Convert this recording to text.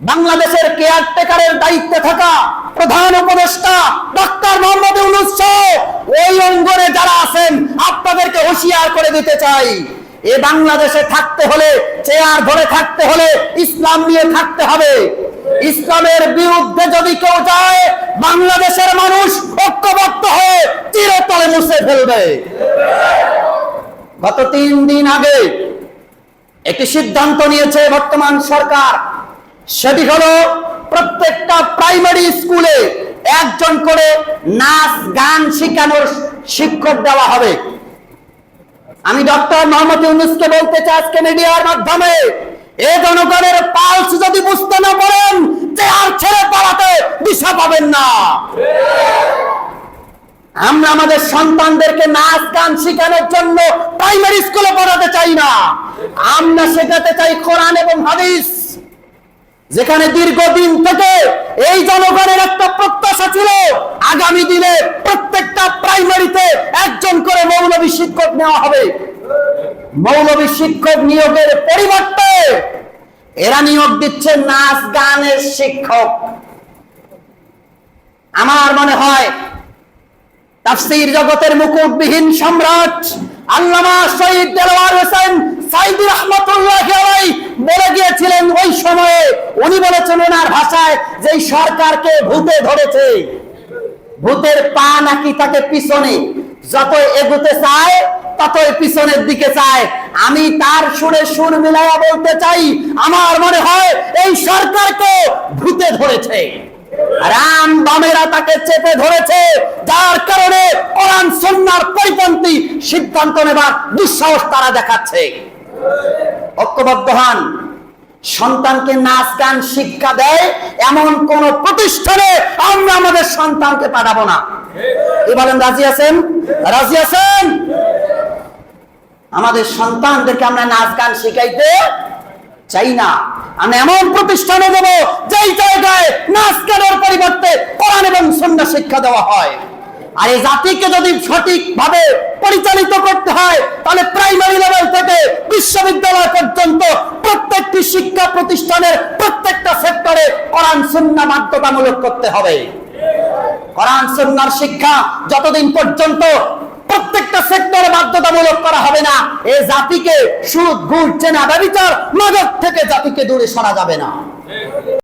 বাংলাদেশের কেয়ারটেকারের দায়িত্বে থাকা প্রধান উপদেষ্টা ডক্টর মোহাম্মদ ইউনুস ওই অঙ্গনে যারা আছেন, আপনাদেরকে হুঁশিয়ার করে দিতে চাই। এ বাংলাদেশে থাকতে হলে, চেয়ার ধরে থাকতে হলে ইসলাম নিয়ে থাকতে হবে। ইসলামের বিরুদ্ধে যদি কেউ যায়, বাংলাদেশের মানুষ ঐক্যবদ্ধ হয়ে চিরতলে মুছে ফেলবে। গত তিন দিন আগে একটি সিদ্ধান্ত নিয়েছে বর্তমান সরকার। সেটি হলো প্রত্যেকটা প্রাইমারি স্কুলে একজন করে নাচ, গান শেখানোর শিক্ষক দেওয়া হবে। আমি ডক্টর মোহাম্মদ ইউনুসকে বলতে চাই আজকে মিডিয়ার মাধ্যমে, এ জনগণের পালস যদি বুঝতে না পারেন, যে আর ছেড়ে পালাতে দিশা পাবেন না। আমরা আমাদের সন্তানদেরকে নাচ, গান শেখানোর জন্য প্রাইমারি স্কুলে পড়াতে চাই না। আমরা শেখাতে চাই কোরআন এবং হাদিস। যেখানে দীর্ঘদিন থেকে এই জনগণের একটা প্রত্যাশা ছিল, আগামী দিনে প্রত্যেকটা প্রাইমারিতে একজন করে মৌলবী শিক্ষক নেওয়া হবে। মৌলবী শিক্ষক নিয়োগের পরিবর্তে এরা নিয়োগ দিচ্ছে নাচ গানের শিক্ষক। আমার মনে হয় জগতের মুকুটবিহীন সম্রাট আল্লামা শহীদ দেলোয়ার হোসেন সাইদি রহমতুল্লাহ বলে সময়ে উনি বলেছেন ওনার ভাষায় যে সরকারকে ভূতে ধরেছে, ভূতের পা নাকি তাকে পিছনে যত এগুতে চায়, ততই পিছনের দিকে চায়। আমি তার সুরে সুর মিলাইয়া বলতে চাই, আমার মনে হয় এই সরকারকে ভূতে ধরেছে। রাম বামেরা তাকে চেপে ধরেছে, যার কারণে কোরআন সন্ন্যার পরিপন্থী সিদ্ধান্ত নেবার দুঃসাহস তারা দেখাচ্ছে। ঐক্যবদ্ধ হন। সন্তানকে নাচ গান, শিক্ষা দেয়, এমন কোন প্রতিষ্ঠানে আমরা আমাদের সন্তানকে পাঠাবো না। কি বলেন, রাজি আছেন? রাজি আছেন? আমাদের সন্তানদেরকে আমরা নাচ গান শিখাইতে চাই না। আমরা এমন প্রতিষ্ঠানে দেব, যেই জায়গায় নাচ গানের পরিবর্তে কোরআন এবং সন্ধ্যা শিক্ষা দেওয়া হয়। আর এই জাতিকে যদি সঠিকভাবে পরিচালিত করতে হয়, তাহলে প্রাইমারি লেভেল থেকে শিক্ষা প্রতিষ্ঠানের প্রত্যেকটা সেক্টরে কোরআন সুন্না বাধ্যতামূলক করতে হবে। কোরআন সুন্নার শিক্ষা যতদিন পর্যন্ত প্রত্যেকটা সেক্টরে বাধ্যতামূলক করা হবে না, এ জাতিকে সুদ, ঘুষ, চেনা, ব্যবচার নজর থেকে জাতিকে দূরে সরা যাবে না।